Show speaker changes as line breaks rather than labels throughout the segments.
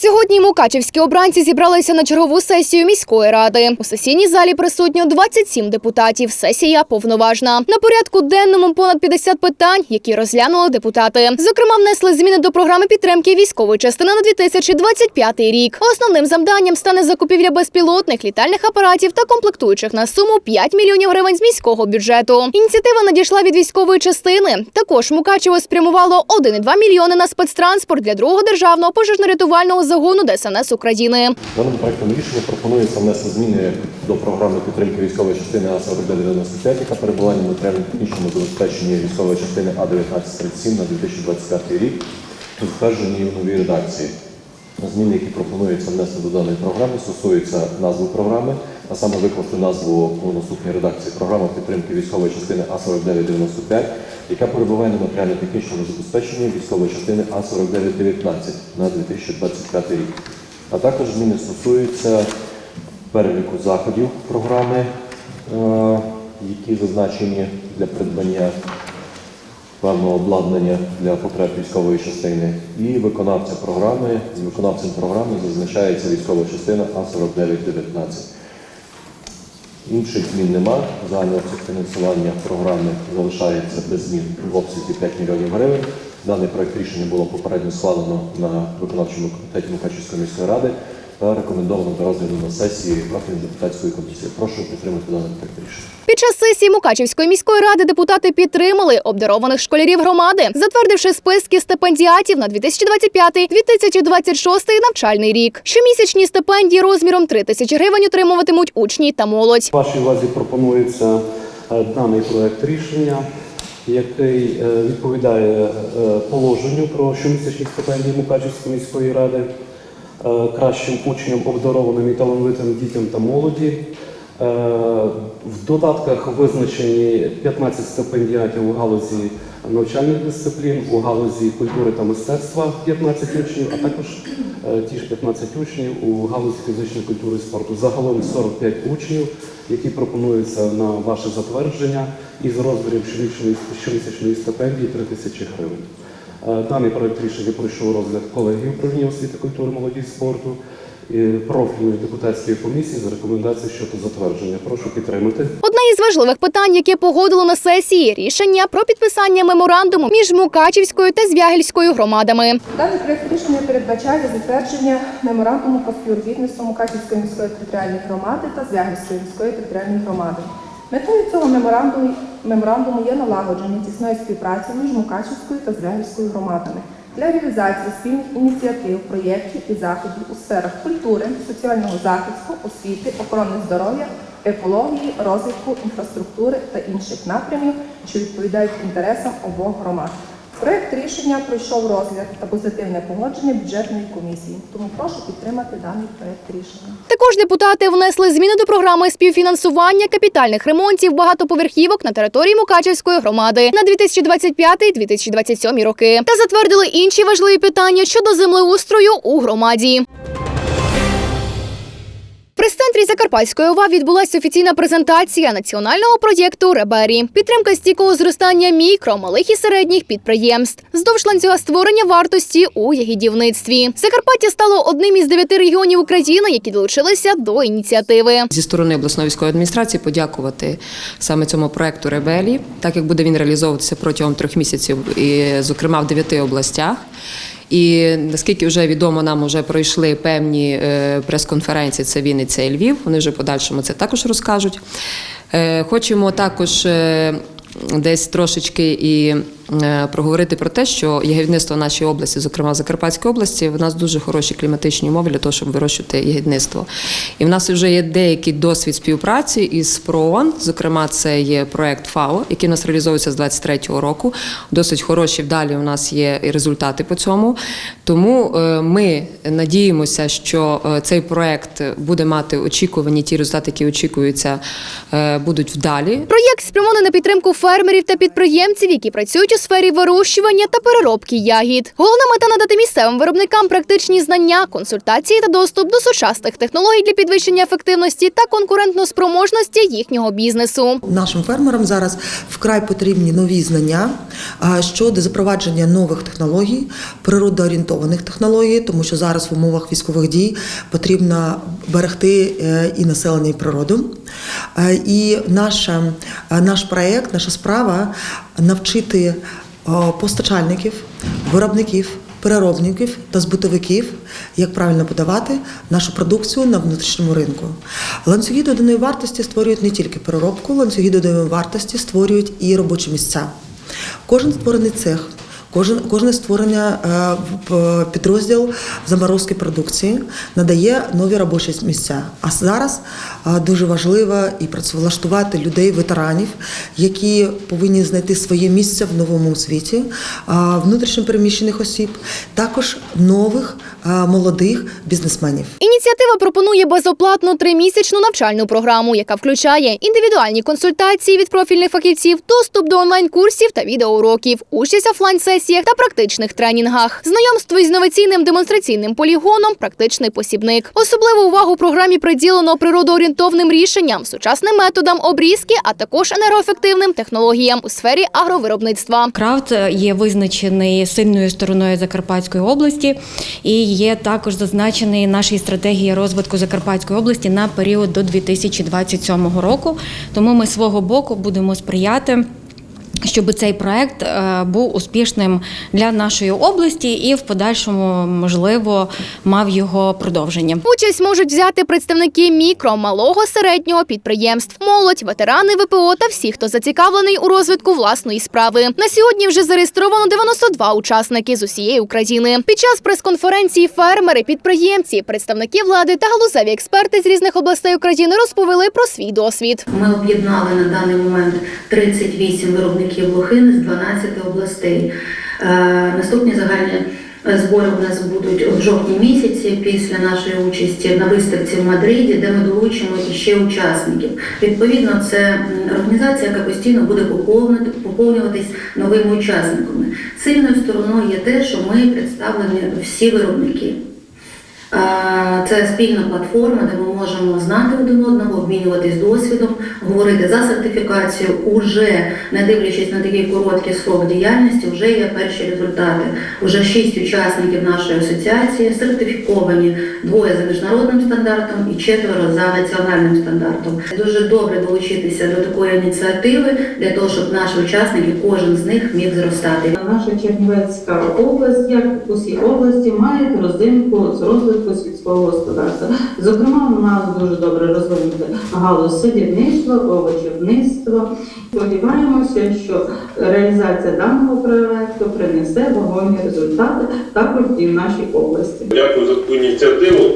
Сьогодні мукачівські обранці зібралися на чергову сесію міської ради. У сесійній залі присутньо 27 депутатів. Сесія повноважна. На порядку денному понад 50 питань, які розглянули депутати. Зокрема, внесли зміни до програми підтримки військової частини на 2025 рік. Основним завданням стане закупівля безпілотних літальних апаратів та комплектуючих на суму 5 мільйонів гривень з міського бюджету. Ініціатива надійшла від військової частини. Також Мукачево спрямувало 1,2 мільйони на спецтранспорт для другого державного пожежно-рятувального загону ДСНС України.
Даним проектом рішення пропонується внести зміни до програми підтримки військової частини А-4995, яка перебуває на матеріально-технічному забезпеченні військової частини А-1937 на 2025 рік, затверджені в новій редакції. Зміни, які пропонуються внести до даної програми, стосуються назви програми, а саме викласти назву у наступній редакції програми підтримки військової частини А-4995, яка перебуває на матеріально-технічному забезпеченні військової частини А-4919 на 2025 рік. А також зміни стосуються переліку заходів програми, е, які зазначені для придбання певного обладнання для потреб військової частини. І виконавця програми, з виконавцем програми зазначається військова частина А4919. Інших змін нема. Загальний обсяг фінансування програми залишається без змін в обсязі 5 мільйонів гривень. Даний проект рішення було попередньо схвалено на виконавчому комітеті Мукачівської міської ради та рекомендовано до розгляду на сесії профільної депутатської комісії. Прошу підтримати даний проект рішення.
Під час сесії Мукачівської міської ради депутати підтримали обдарованих школярів громади, затвердивши списки стипендіатів на 2025-2026 навчальний рік. Щомісячні стипендії розміром 3 тисячі гривень отримуватимуть учні та молодь.
Вашій увазі пропонується е, даний проект рішення, який е, відповідає е, положенню про щомісячні стипендії Мукачівської міської ради кращим учням, обдарованим і талановитим дітям та молоді. Е, В додатках визначені 15 стипендіатів у галузі навчальних дисциплін, у галузі культури та мистецтва 15 учнів, а також е, ті ж 15 учнів у галузі фізичної культури і спорту. Загалом 45 учнів, які пропонуються на ваше затвердження із розмірів щомісячної стипендії 3 тисячі гривень. Е, Даний проект рішення пройшов розгляд колегії управління освіти, культури, молоді і спорту профільної депутатської комісії за рекомендацією щодо затвердження. Прошу підтримати.
Одне із важливих питань, яке погодило на сесії, рішення про підписання меморандуму між Мукачівською та Звягельською громадами.
Даний проект рішення передбачає затвердження меморандуму про співробітництво Мукачівської міської територіальної громади та Звягельської міської територіальної громади. Метою цього меморандуму, меморандуму є налагодження тісної співпраці між Мукачівською та Зрегельською громадами для реалізації спільних ініціатив, проєктів і заходів у сферах культури, соціального захисту, освіти, охорони здоров'я, екології, розвитку, інфраструктури та інших напрямів, що відповідають інтересам обох громад. Проект рішення пройшов розгляд та позитивне погодження бюджетної комісії. Тому прошу підтримати даний проект рішення.
Також депутати внесли зміни до програми співфінансування капітальних ремонтів багатоповерхівок на території Мукачевської громади на 2025-2027 роки та затвердили інші важливі питання щодо землеустрою у громаді. Прес-центрі Закарпатської ОВА відбулася офіційна презентація національного проєкту Ребері. Підтримка стійкого зростання мікро, малих і середніх підприємств. Здовж ланцюга створення вартості у ягідівництві. Закарпаття стало одним із дев'яти регіонів України, які долучилися до ініціативи.
Зі сторони обласної військової адміністрації подякувати саме цьому проекту Ребелі, так як буде він реалізовуватися протягом трьох місяців, і, зокрема в дев'яти областях. І наскільки вже відомо, нам вже пройшли певні е, прес-конференції. Це Вінниця і Львів. Вони вже подальшому це також розкажуть. Е, Хочемо також е, десь трошечки і проговорити про те, що ягідництво в нашій області, зокрема в Закарпатській області, в нас дуже хороші кліматичні умови для того, щоб вирощувати ягідництво. І в нас вже є деякий досвід співпраці із ПРООН, зокрема, це є проект ФАО, який у нас реалізовується з 23-го року. Досить хороші вдалі у нас є і результати по цьому. Тому е, ми надіємося, що е, цей проект буде мати очікувані ті результати, які очікуються, е, будуть вдалі.
Проєкт спрямований на підтримку фермерів та підприємців, які працюють у сфері вирощування та переробки ягід. Головна мета надати місцевим виробникам практичні знання, консультації та доступ до сучасних технологій для підвищення ефективності та конкурентноспроможності їхнього бізнесу.
Нашим фермерам зараз вкрай потрібні нові знання щодо запровадження нових технологій, природоорієнтованих технологій, тому що зараз в умовах військових дій потрібно берегти е, і населення, і природу. Е, І наша, е, наш проект, наша справа навчити постачальників, виробників. Переробників та збутовиків, як правильно подавати нашу продукцію на внутрішньому ринку. Ланцюги доданої вартості створюють не тільки переробку, ланцюги доданої вартості створюють і робочі місця. Кожен створений цех, кожен, кожне створення е, в- підрозділ заморозки продукції надає нові робочі місця. А зараз е, дуже важливо і працевлаштувати людей, ветеранів, які повинні знайти своє місце в новому світі, е, внутрішньо переміщених осіб, також нових е, молодих бізнесменів.
Ініціатива пропонує безоплатну тримісячну навчальну програму, яка включає індивідуальні консультації від профільних фахівців, доступ до онлайн-курсів та відеоуроків, участь в офлайн-сесіях та практичних тренінгах, знайомство із інноваційним демонстраційним полігоном, практичний посібник. Особливу увагу програмі приділено природоорієнтовним рішенням, сучасним методам обрізки, а також енергоефективним технологіям у сфері агровиробництва.
Крафт є визначений сильною стороною Закарпатської області і є також зазначений нашій стратегії розвитку Закарпатської області на період до 2027 року. Тому ми свого боку будемо сприяти. Щоб цей проект е, був успішним для нашої області і в подальшому, можливо, мав його продовження.
Участь можуть взяти представники мікро, малого, середнього підприємств, молодь, ветерани ВПО та всі, хто зацікавлений у розвитку власної справи. На сьогодні вже зареєстровано 92 учасники з усієї України. Під час прес-конференції фермери, підприємці, представники влади та галузеві експерти з різних областей України розповіли про свій досвід.
Ми об'єднали на даний момент 38 виробників лохини з 12 областей. Е, Наступні загальні е, збори у нас будуть в жовтні місяці після нашої участі на виставці в Мадриді, де ми долучимо ще учасників. Відповідно, це організація, яка постійно буде поповнюватись новими учасниками. Сильною стороною є те, що ми представлені всі виробники. Це спільна платформа, де ми можемо знати один одного, обмінюватись досвідом, говорити за сертифікацію. Уже не дивлячись на такий короткий срок діяльності, вже є перші результати. Уже шість учасників нашої асоціації сертифіковані двоє за міжнародним стандартом і четверо за національним стандартом. Дуже добре долучитися до такої ініціативи для того, щоб наші учасники, кожен з них міг зростати.
Наша Чернівецька область, як усі області, має родзинку з розвитку сільського господарства. Зокрема, у нас дуже добре розвинута галузь садівництва, овочівництва. Сподіваємося, що реалізація даного проекту принесе вагомі результати також і в нашій області.
Дякую за таку ініціативу,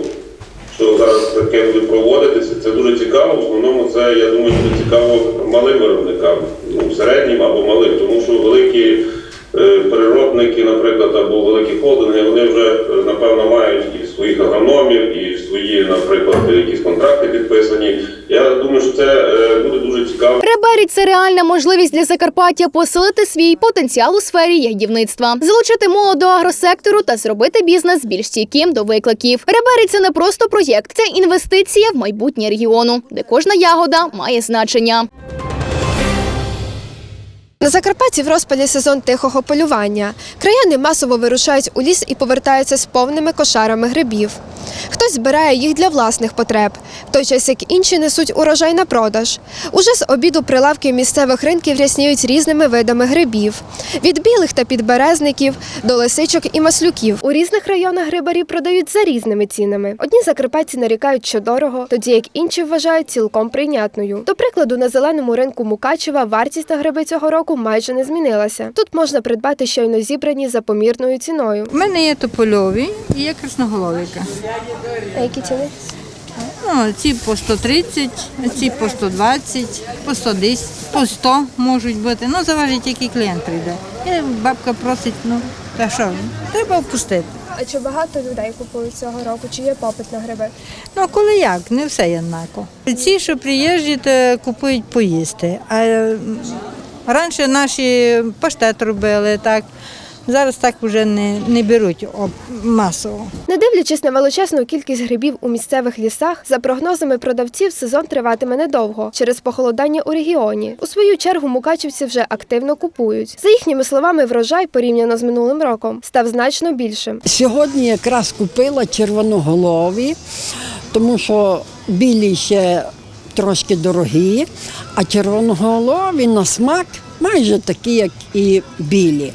що зараз таке буде проводитися. Це дуже цікаво. В основному це, я думаю, буде цікаво малим виробникам, ну, середнім або малим, тому що великі е, переробники, наприклад, або великі холдинги, вони вже е, напевно мають своїх агрономів, і свої, наприклад, якісь контракти підписані. Я думаю, що це е, буде дуже цікаво.
Ребері це реальна можливість для Закарпаття посилити свій потенціал у сфері ягідівництва, залучити молодь до агросектору та зробити бізнес більш стійким до викликів. Ребері це не просто проєкт, це інвестиція в майбутнє регіону, де кожна ягода має значення.
На Закарпатті в розпалі сезон тихого полювання. Краяни масово вирушають у ліс і повертаються з повними кошарами грибів. Хтось збирає їх для власних потреб, в той час як інші несуть урожай на продаж. Уже з обіду прилавки місцевих ринків рясніють різними видами грибів: від білих та підберезників до лисичок і маслюків. У різних районах грибарі продають за різними цінами. Одні закарпатці нарікають, що дорого, тоді як інші вважають цілком прийнятною. До прикладу, на зеленому ринку Мукачева вартість на гриби цього року майже не змінилася. Тут можна придбати щойно зібрані за помірною ціною.
У мене є топольові і є красноголовика.
А які ціни?
Ну, ці по 130, ці по 120, по 110, по 100 можуть бути. Ну, залежить, який клієнт прийде. І бабка просить, ну, та що, треба впустити.
А чи багато людей купують цього року? Чи є попит на гриби?
Ну, коли як, не все однаково. Ці, що приїжджі, то купують поїсти, а Раніше наші паштет робили, так. Зараз так вже не, не беруть масово.
Не дивлячись на величезну кількість грибів у місцевих лісах, за прогнозами продавців, сезон триватиме недовго через похолодання у регіоні. У свою чергу мукачівці вже активно купують. За їхніми словами, врожай порівняно з минулим роком став значно більшим.
Сьогодні якраз купила червоноголові, тому що білі ще трошки дорогі, а червоноголові на смак майже такі, як і білі.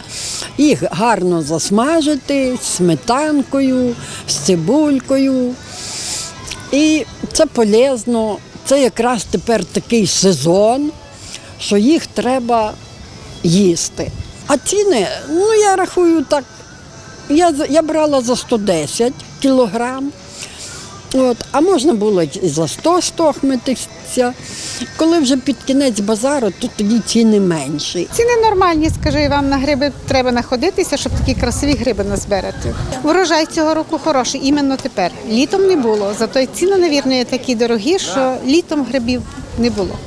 Їх гарно засмажити сметанкою, з цибулькою. І це полезно. Це якраз тепер такий сезон, що їх треба їсти. А ціни, ну я рахую так, я, я брала за 110 кілограм. От, а можна було і за 100 стохмитися. Коли вже під кінець базару, то тоді ціни менші.
Ціни нормальні, скажу я вам, на гриби треба находитися, щоб такі красиві гриби назбирати. Урожай цього року хороший, іменно тепер. Літом не було, зато й ціни, навірно, є такі дорогі, що літом грибів не було,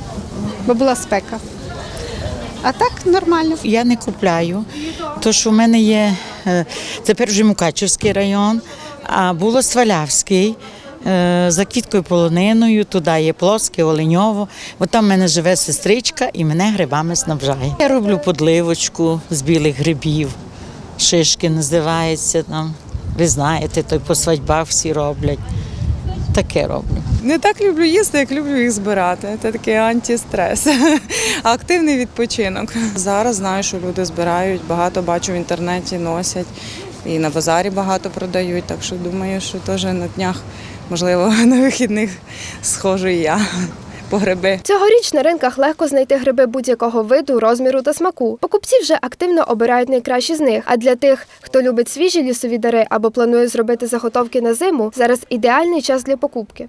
бо була спека. А так нормально.
Я не купляю, тому що в мене є е, тепер вже Мукачівський район, а було Свалявський. Е, За квіткою полониною, туди є Плоске, Оленьово. От там в мене живе сестричка і мене грибами снабжає. Я роблю подливочку з білих грибів, шишки називається там. Ви знаєте, той по свадьбах всі роблять. Таке роблю.
Не так люблю їсти, як люблю їх збирати. Це такий антистрес, активний відпочинок. Зараз знаю, що люди збирають, багато бачу в інтернеті, носять і на базарі багато продають. Так що думаю, що теж на днях, можливо, на вихідних схожу і я по гриби.
Цьогоріч на ринках легко знайти гриби будь-якого виду, розміру та смаку. Покупці вже активно обирають найкращі з них. А для тих, хто любить свіжі лісові дари або планує зробити заготовки на зиму, зараз ідеальний час для покупки.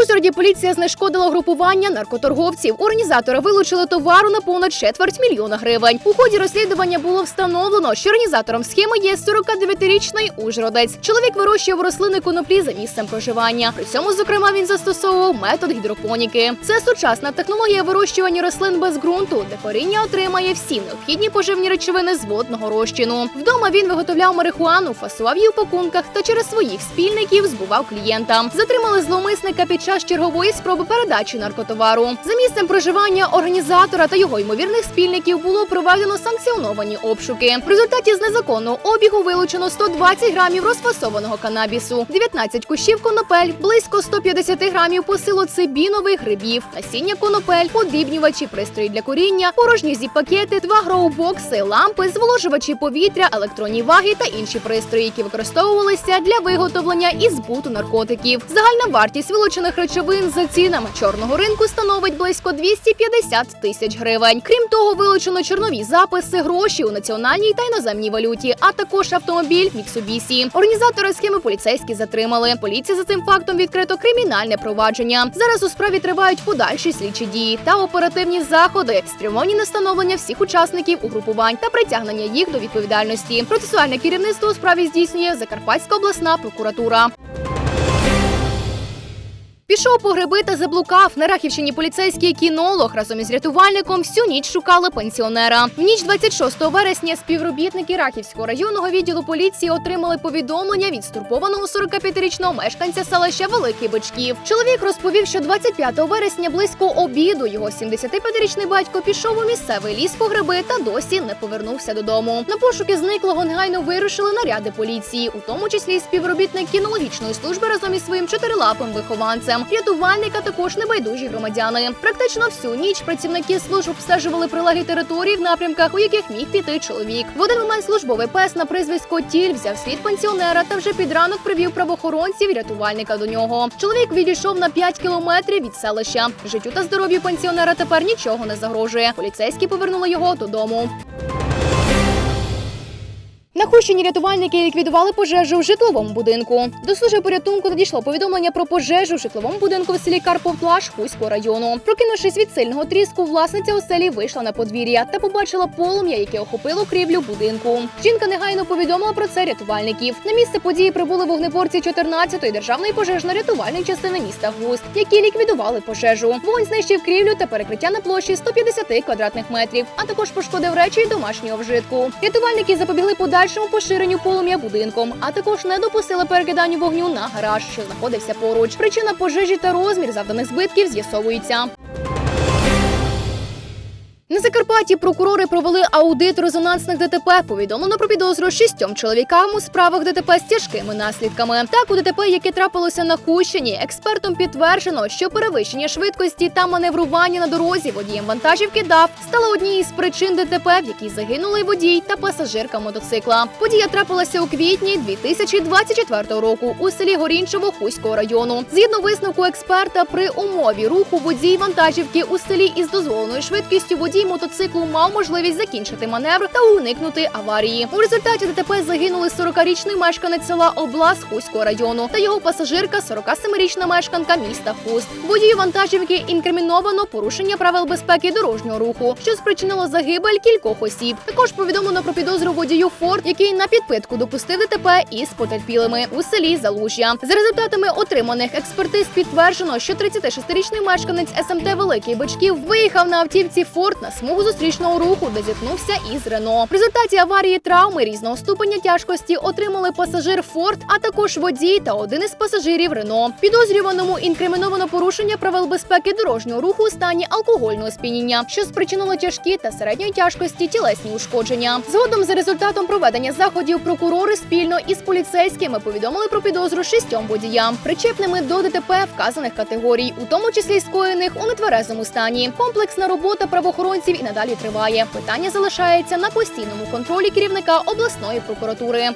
В Ужгороді поліція знешкодила групування наркоторговців. Організатори вилучили товару на понад четверть мільйона гривень. У ході розслідування було встановлено, що організатором схеми є 49-річний ужгородець. Чоловік вирощував рослини коноплі за місцем проживання. При цьому, зокрема, він застосовував метод гідропоніки. Це сучасна технологія вирощування рослин без ґрунту, де коріння отримає всі необхідні поживні речовини з водного розчину. Вдома він виготовляв марихуану, фасував її у пакунках та через своїх спільників збував клієнтам. Затримали зловмисника під час чергової спроби передачі наркотовару. За місцем проживання організатора та його ймовірних спільників було проведено санкціоновані обшуки. В результаті з незаконного обігу вилучено 120 грамів розфасованого канабісу, 19 кущів конопель, близько 150 грамів посилоцибінових грибів, насіння конопель, подрібнювачі, пристрої для куріння, порожні зіп-пакети, два гроубокси, лампи, зволожувачі повітря, електронні ваги та інші пристрої, які використовувалися для виготовлення і збуту наркотиків. Загальна вартість вилучених речовин за цінами чорного ринку становить близько 250 тисяч гривень. Крім того, вилучено чорнові записи, гроші у національній та іноземній валюті, а також автомобіль Mitsubishi. Організатори схеми поліцейські затримали. Поліція за цим фактом відкрито кримінальне провадження. Зараз у справі тривають подальші слідчі дії та оперативні заходи, спрямовані на встановлення всіх учасників угрупувань та притягнення їх до відповідальності. Процесуальне керівництво у справі здійснює Закарпатська обласна прокуратура. Пішов по гриби та заблукав. На Рахівщині поліцейський кінолог разом із рятувальником всю ніч шукали пенсіонера. В ніч 26 вересня співробітники Рахівського районного відділу поліції отримали повідомлення від стурбованого 45-річного мешканця селища Великий Бичків. Чоловік розповів, що 25 вересня близько обіду його 75-річний батько пішов у місцевий ліс по гриби та досі не повернувся додому. На пошуки зниклого негайно вирушили наряди поліції, у тому числі співробітник кінологічної служби разом із своїм чотирилапим вихованцем. Рятувальника також небайдужі громадяни. Практично всю ніч працівники служб обстежували прилеглі території в напрямках, у яких міг піти чоловік. В один момент службовий пес на прізвисько Тіль взяв слід пенсіонера та вже під ранок привів правоохоронців і рятувальника до нього. Чоловік відійшов на 5 кілометрів від селища. Життю та здоров'ю пенсіонера тепер нічого не загрожує. Поліцейські повернули його додому. На Хущині рятувальники ліквідували пожежу в житловому будинку. До служби порятунку надійшло повідомлення про пожежу в житловому будинку в селі Карповплаш Хуського району. Прокинувшись від сильного тріску, власниця оселі вийшла на подвір'я та побачила полум'я, яке охопило крівлю будинку. Жінка негайно повідомила про це рятувальників. На місце події прибули вогнеборці 14-ї державної пожежно-рятувальної частини міста Густ, які ліквідували пожежу. Вогонь знищив крівлю та перекриття на площі 150 квадратних метрів, а також пошкодив речі й домашнього вжитку. Рятувальники запобігли подальшому поширенню полум'я будинком, а також не допустили перекиданню вогню на гараж, що знаходився поруч. Причина пожежі та розмір завданих збитків з'ясовуються. На Закарпатті прокурори провели аудит резонансних ДТП. Повідомлено про підозру шістьом чоловікам у справах ДТП з тяжкими наслідками. Так, у ДТП, яке трапилося на Хущині, експертом підтверджено, що перевищення швидкості та маневрування на дорозі водієм вантажівки ДАФ стало однією з причин ДТП, в якій загинули водій та пасажирка мотоцикла. Подія трапилася у квітні 2024 року у селі Горінчево Хуського району. Згідно висновку експерта, при умові руху водій вантажівки у селі із дозволеною швидкістю водій мотоциклу мав можливість закінчити маневр та уникнути аварії. У результаті ДТП загинули 40-річний мешканець села Облас Хуського району та його пасажирка 47-річна мешканка міста Хуст. Водію вантажівки інкриміновано порушення правил безпеки дорожнього руху, що спричинило загибель кількох осіб. Також повідомлено про підозру водію Форд, який на підпитку допустив ДТП із потерпілими у селі Залужжя. За результатами отриманих експертиз підтверджено, що 36-річний мешканець СМТ Великий Бичків виїхав на автівці Форд на смугу зустрічного руху, де зіткнувся із Рено. В результаті аварії травми різного ступеня тяжкості отримали пасажир Форд, а також водій та один із пасажирів Рено. Підозрюваному інкриміновано порушення правил безпеки дорожнього руху у стані алкогольного сп'яніння, що спричинило тяжкі та середньої тяжкості тілесні ушкодження. Згодом за результатом проведення заходів прокурори спільно із поліцейськими повідомили про підозру шістьом водіям, причепними до ДТП вказаних категорій, у тому числі скоєних у нетверезому стані. Комплексна робота правоохоронців і надалі триває. Питання залишається на постійному контролі керівника обласної прокуратури.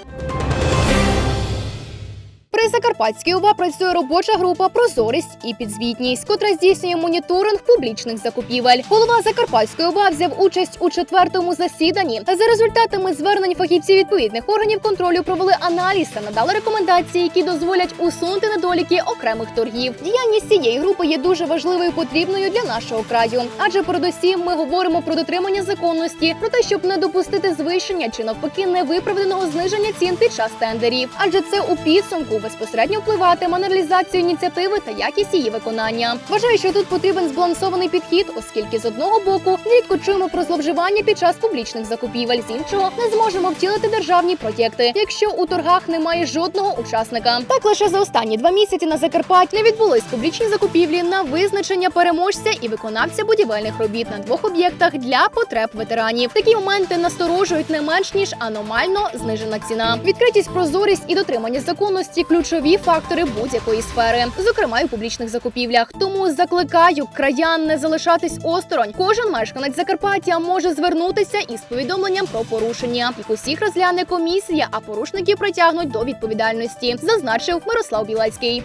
При Закарпатській ОВА працює робоча група Прозорість і підзвітність, котра здійснює моніторинг публічних закупівель. Голова Закарпатської ОВА взяв участь у четвертому засіданні. За результатами звернень фахівців відповідних органів контролю провели аналіз та надали рекомендації, які дозволять усунути недоліки окремих торгів. Діяльність цієї групи є дуже важливою і потрібною для нашого краю, адже передусім ми говоримо про дотримання законності, про те, щоб не допустити звищення чи навпаки невиправданого зниження цін під час тендерів, адже це у підсумку безпосередньо впливатиме на реалізацію ініціативи та якість її виконання. Вважаю, що тут потрібен збалансований підхід, оскільки з одного боку нерідко чуємо про зловживання під час публічних закупівель, з іншого не зможемо втілити державні проєкти, якщо у торгах немає жодного учасника. Так лише за останні два місяці на Закарпатті відбулись публічні закупівлі на визначення переможця і виконавця будівельних робіт на двох об'єктах для потреб ветеранів. Такі моменти насторожують не менш ніж аномально знижена ціна. Відкритість, прозорість і дотримання законності ключові фактори будь-якої сфери, зокрема й у публічних закупівлях. Тому закликаю краян не залишатись осторонь. Кожен мешканець Закарпаття може звернутися із повідомленням про порушення. Їх усіх розгляне комісія, а порушників притягнуть до відповідальності, зазначив Мирослав Білецький.